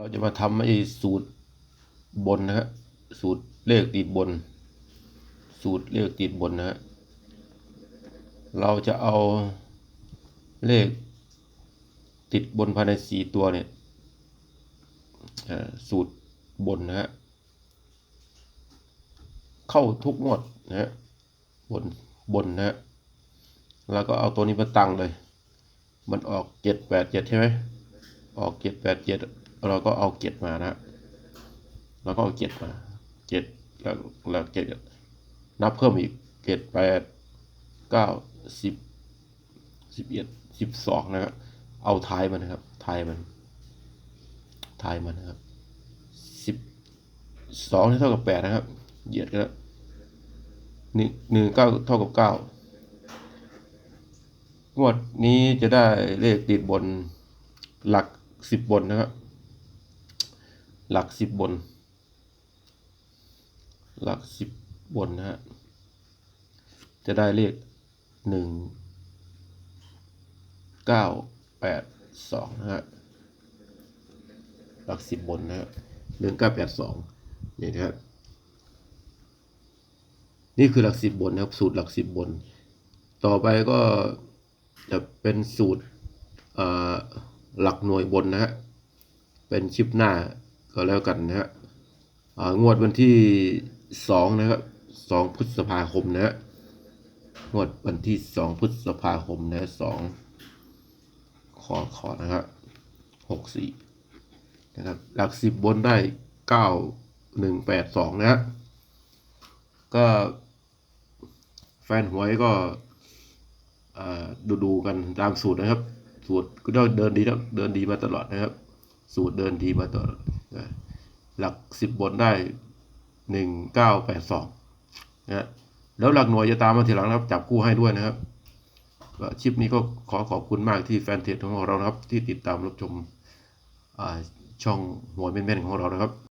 เราจะมาทำไอ้สูตรบนนะฮะสูตรเลขติดบน สูตรเลขติดบนนะฮะเราจะเอาเลขติดบนภายในสี่ตัวเนี่ยสูตรบนนะฮะเข้าทุกงวดนะฮะบนบนนะฮะแล้วก็เอาตัวนี้มาตั้งเลย มันออกเจ็ดแปดเจ็ดใช่ไหมออกเจ็ดแปดเจ็ด เราก็เอาเจ็ดมานะเราก็เอาเจ็ดมาเจ็ดแล้วแล้วเจ็ดนับเพิ่มอีกเจ็ดแปดเก้าสิบสิบเอ็ดสิบสองนะครับ เอาท้ายมันนะครับท้ายมันท้ายมันนะครับสิบสองเท่ากับแปดนะครับ เหยียดกันแล้วหนึ่งหนึ่งเก้าเท่ากับเก้างวดนี้จะได้เลขติดบนหลักสิบบนนะครับ หลักสิบบน หลักสิบบนนะฮะ จะได้เลขหนึ่งเก้าแปดสองนะฮะ หลักสิบบนนะฮะหนึ่งเก้าแปดสองนี่นะครับ นี่คือหลักสิบบนนะครับ สูตรหลักสิบบน ต่อไปก็จะเป็นสูตรหลักหน่วยบนนะฮะ เป็นชิปหน้า ก็แล้วกันนะฮะงวดวันที่สองนะครับสองพฤษภาคมนะฮะงวดวันที่สองพฤษภาคมนะสองขอขอนะครับหกสี่นะครับหลักสิบบนได้เก้าหนึ่งแปดสองนะฮะก็แฟนหวยก็ดูดูกันตามสูตรนะครับ สูตรก็เดินดีแล้วเดินดีมาตลอดนะครับ สูตรเดินดีมาตลอด หลักสิบบนได้หนึ่งเก้าแปดสองนะฮะแล้วหลักหน่วยจะตามมาทีหลังนะครับ จับคู่ให้ด้วยนะครับคลิปนี้ก็ขอขอบคุณมากที่แฟนเพจของเรานะครับ ที่ติดตามรับชมช่องหัวแม่นๆของเรานะครับ